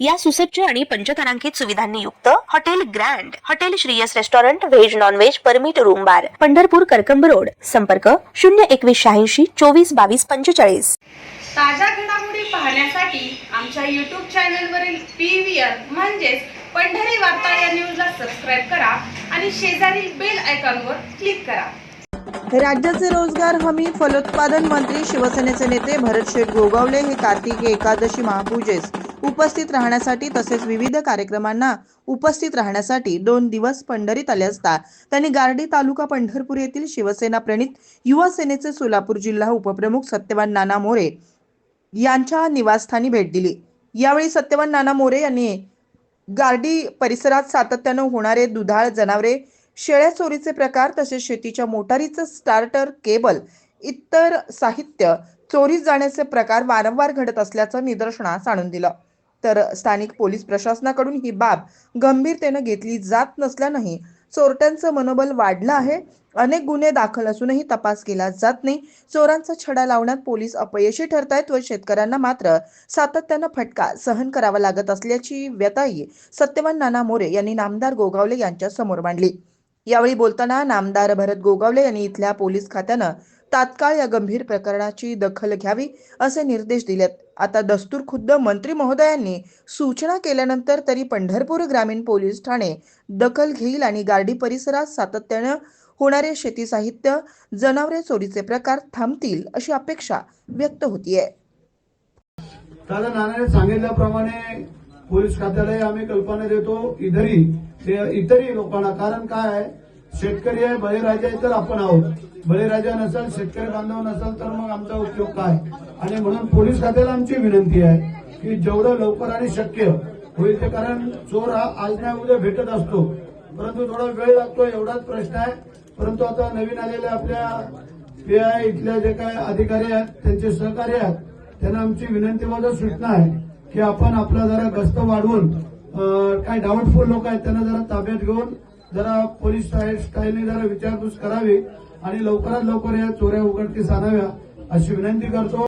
या सुसज्ज आणि पंचतारांकित सुविधांनी युक्त hotel grand hotel Shriyas restaurant veg non veg permit room bar Pandharpur Karkamb road. संपर्क शून्य एकवीस शहाऐंशी चोवीस बावीस पंचेचाळीस. ताज्या घडामोडी पाहण्यासाठी आमच्या यूट्यूब चॅनलवरील पी व्ही आर म्हणजेच पंढरी वार्ता या न्यूजला सबस्क्राईब करा आणि शेजारील बेल आयकॉनवर क्लिक करा. राज्याचे रोजगार हमी फलोत्पादन मंत्री शिवसेनेचे नेते भरत शेठ गोगावले हे कार्तिकी एकादशी महापूजेस. उपस्थित राहण्यासाठी तसेच विविध कार्यक्रमांना उपस्थित राहण्यासाठी दोन दिवस पंढरीत आले असता त्यांनी गारडी तालुका पंढरपूर येथील शिवसेना प्रणित युवा सेनेचे सोलापूर जिल्हा उपप्रमुख सत्यवान नाना मोरे यांच्या निवासस्थानी भेट दिली. यावेळी सत्यवान नाना मोरे यांनी गार्डी परिसरात सातत्यानं होणारे दुधाळ जनावरे शेळ्या चोरीचे प्रकार तसेच शेतीच्या मोटारीचं स्टार्टर केबल इतर साहित्य चोरीस जाण्याचे प्रकार वारंवार घडत असल्याचं निदर्शनास आणून दिलं. तर स्थानिक पोलीस प्रशासनाकडून ही बाब गंभीरतेनं घेतली जात नसल्यानंही चोरट्यांचं मनोबल वाढलं आहे. अनेक गुन्हे दाखल असूनही तपास केला जात नाही. चोरांचा छडा लावण्यात पोलीस अपयशी ठरतायत व शेतकऱ्यांना मात्र सातत्यानं फटका सहन करावा लागत असल्याची व्यताही सत्यवान नाना मोरे यांनी नामदार गोगावले यांच्या समोर मांडली. यावेळी बोलताना नामदार भरत गोगावले यांनी इथल्या पोलीस खात्यानं तात्काळ या गंभीर प्रकरणाची दखल घ्यावी असे निर्देश दिलेत. आता दस्तूर खुद्द मंत्री महोदयांनी सूचना केल्यानंतर तरी पंढरपूर ग्रामीण पोलीस ठाणे दखल घेईल आणि गार्डी परिसरात सातत्यानं होणारे शेती साहित्य जनावरे चोरीचे प्रकार थांबतील अशी अपेक्षा व्यक्त होतीये. दादा नानाने सांगितल्याप्रमाणे पोलीस खात्यालाही आम्ही कल्पना देतो इतरही इतरही लोकांना. कारण काय आहे? शेतकरी आहे बळीराजा आहे तर आपण आहोत. बळीराजा नसेल शेतकरी बांधव नसाल तर मग आमचा उपयोग काय? आणि म्हणून पोलीस खात्याला आमची विनंती आहे की जेवढं लवकर आणि शक्य होईल ते कारण चोर हा आज नाही उद्या भेटत असतो. परंतु थोडा वेळ लागतो एवढाच प्रश्न आहे. परंतु आता नवीन आलेल्या आपल्या पीआय इथल्या जे काय अधिकारी आहेत त्यांचे सहकारी आहेत त्यांना आमची विनंती माझं सूचना आहे की आपण आपला जरा गस्त वाढवून काही डाऊटफुल लोक आहेत त्यांना जरा ताब्यात घेऊन जरा पोलीस स्टाईलने जरा विचारपूस करावी आणि लवकरात लवकर या चोऱ्या उघडकीस आणाव्या अशी विनंती करतो.